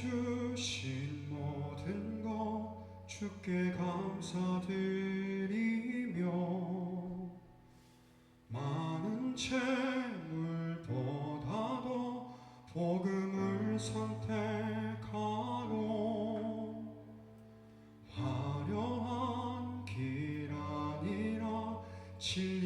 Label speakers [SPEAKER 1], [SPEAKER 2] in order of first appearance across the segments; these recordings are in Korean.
[SPEAKER 1] 주신 모든 것 주께 감사드리며 많은 재물보다도 복음을 선택하고 화려한 길 아니라 진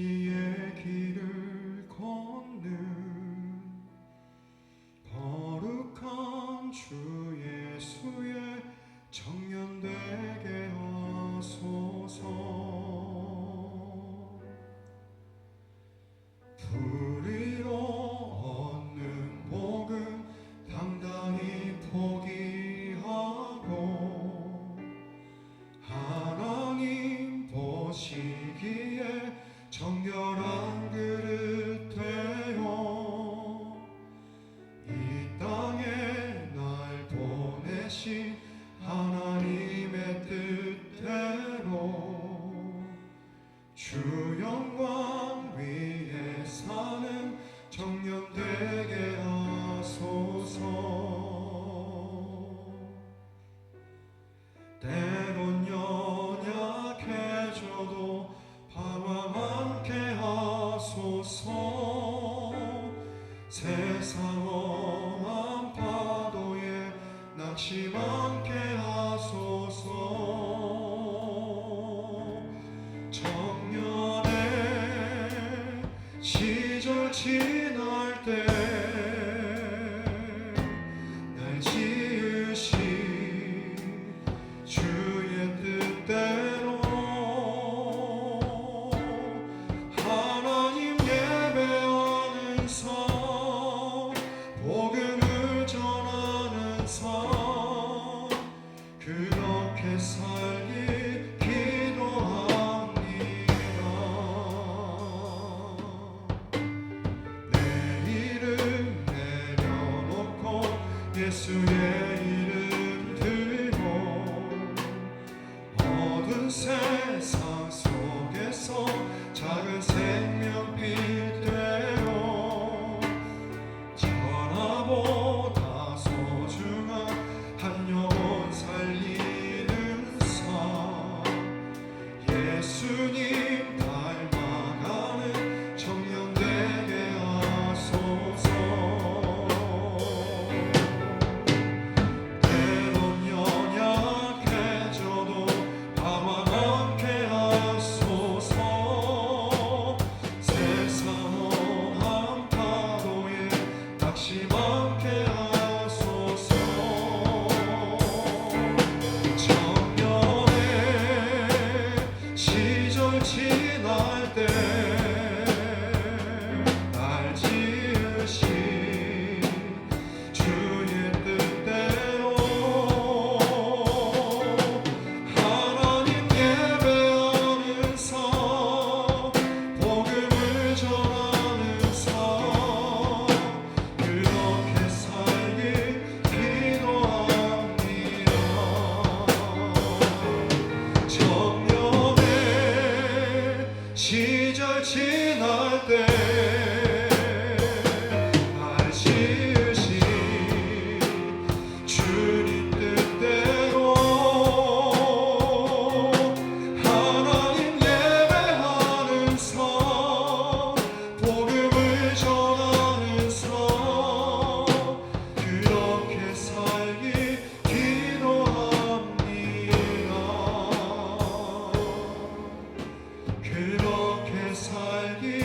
[SPEAKER 1] 세상 험한 파도에 낙심 않게 하소서. 청년의 시절 지 그렇게 살기 기도합니다. 내일은 내려놓고 예수의 이름 들고 어두운 세상 속에서 작은 새 그렇게 살기